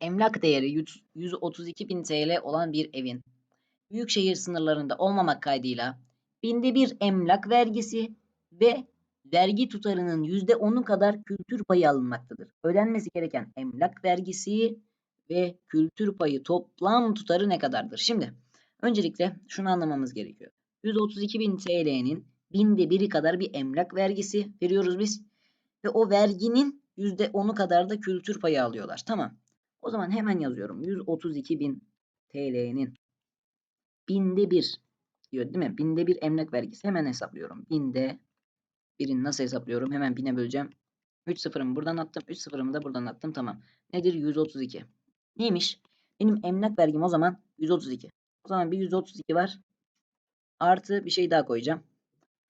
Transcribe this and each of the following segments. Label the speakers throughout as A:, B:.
A: emlak değeri 100 132 bin TL olan bir evin büyükşehir sınırlarında olmamak kaydıyla binde bir emlak vergisi ve vergi tutarının yüzde onu kadar kültür payı alınmaktadır. Ödenmesi gereken emlak vergisi ve kültür payı toplam tutarı ne kadardır? Şimdi öncelikle şunu anlamamız gerekiyor. 132 bin TL'nin binde biri kadar bir emlak vergisi veriyoruz biz. Ve o verginin yüzde onu kadar da kültür payı alıyorlar. Tamam. O zaman hemen yazıyorum. 132 bin TL'nin binde bir diyor değil mi? Binde bir emlak vergisi. Hemen hesaplıyorum. Binde birini nasıl hesaplıyorum? Hemen bine böleceğim. 3 sıfırımı buradan attım. 3 sıfırımı da buradan attım. Tamam. Nedir? 132. Neymiş? Benim emlak vergim o zaman 132. O zaman bir 132 var. Artı bir şey daha koyacağım.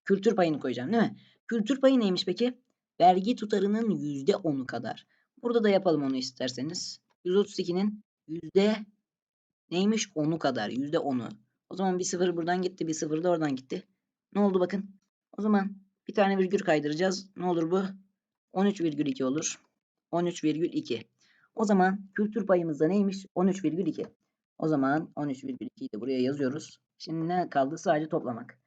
A: Kültür payını koyacağım değil mi? Kültür payı neymiş peki? Vergi tutarının %10'u kadar. Burada da yapalım onu isterseniz. 132'nin yüzde neymiş? 10'u kadar. %10'u. O zaman bir sıfır buradan gitti. Bir sıfır da oradan gitti. Ne oldu bakın. O zaman bir tane virgül kaydıracağız. Ne olur bu? 13,2 olur. 13,2. O zaman kültür payımız da neymiş? 13,2. O zaman 13,2'yi de buraya yazıyoruz. Şimdi ne kaldı? Sadece toplamak.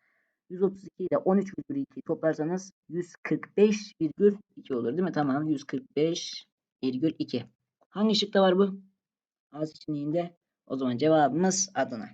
A: 132 ile 13,2 toplarsanız 145,2 olur değil mi? Tamam 145,2. Hangi şıkta var bu? A seçeneğinde. O zaman cevabımız Adana.